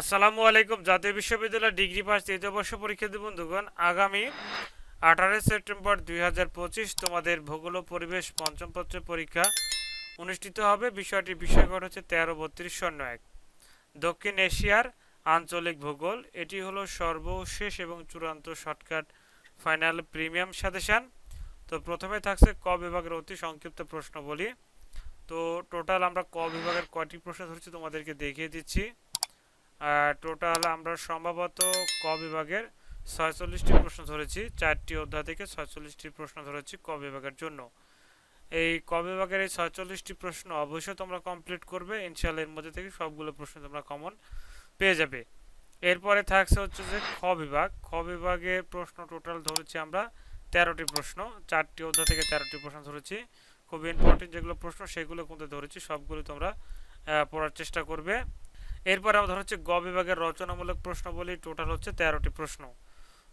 আসসালামু আলাইকুম। জাতীয় বিশ্ববিদ্যালয় ডিগ্রি পাস তৃতীয় বর্ষ পরীক্ষার্থী বন্ধুগণ, আগামী আঠারোই সেপ্টেম্বর দুই হাজার পঁচিশ তোমাদের ভূগোল পরিবেশ পঞ্চম পত্রের পরীক্ষা অনুষ্ঠিত হবে। বিষয়টির বিষয়কর হচ্ছে তেরো, বত্রিশ শূন্য এক। দক্ষিণ এশিয়ার আঞ্চলিক ভূগোল, এটি হলো সর্বশেষ এবং চূড়ান্ত শর্টকাট ফাইনাল প্রিমিয়াম সাজেশান। তো প্রথমে থাকছে ক বিভাগের অতি সংক্ষিপ্ত প্রশ্ন বলি তো টোটাল আমরা ক বিভাগের কয়টি প্রশ্ন ধরছি তোমাদেরকে দেখিয়ে দিচ্ছি। টোটাল আমরা সম্ভবত ক বিভাগের ছয়চল্লিশটি প্রশ্ন ধরেছি, চারটি অধ্যায় থেকে ছয়চল্লিশটি প্রশ্ন ধরেছি ক বিভাগের জন্য। এই ক বিভাগের এই ছয়চল্লিশটি প্রশ্ন অবশ্যই তোমরা কমপ্লিট করবে ইনশাল্লাহ এর মধ্যে থেকে সবগুলো প্রশ্ন তোমরা কমন পেয়ে যাবে। এরপরে থাকছে হচ্ছে যে খ বিভাগ। খ বিভাগের প্রশ্ন টোটাল ধরেছি আমরা তেরোটি প্রশ্ন, চারটি অধ্যায় থেকে তেরোটি প্রশ্ন ধরেছি। খুব ইম্পর্টেন্ট যেগুলো প্রশ্ন সেগুলো কিন্তু ধরেছি, সবগুলো তোমরা পড়ার চেষ্টা করবে। এরপর আমরা হচ্ছে গ বিভাগের রচনামূলক প্রশ্ন বলি টোটাল হচ্ছে তেরোটি প্রশ্ন।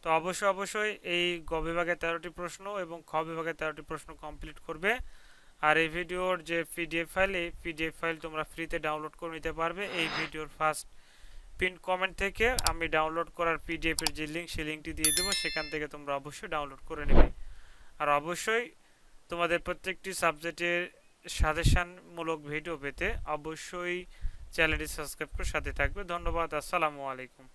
তো অবশ্যই অবশ্যই এই গ বিভাগের তেরোটি প্রশ্ন এবং খ বিভাগে তেরোটি প্রশ্ন কমপ্লিট করবে। আর এই ভিডিওর যে পিডিএফ ফাইল এই পিডিএফ ফাইল তোমরা ফ্রিতে ডাউনলোড করে নিতে পারবে। এই ভিডিওর ফার্স্ট পিন কমেন্ট থেকে আমি ডাউনলোড করার পিডিএফ এর যে লিঙ্ক সেই লিঙ্কটি দিয়ে দেবো। সেখান থেকে তোমরা অবশ্যই ডাউনলোড করে নেবে। আর অবশ্যই তোমাদের প্রত্যেকটি সাবজেক্টের সাজেশনমূলক ভিডিও পেতে অবশ্যই চ্যানেলটি সাবস্ক্রাইব করে সাথে থাকবে। ধন্যবাদ আসসালামু আলাইকুম।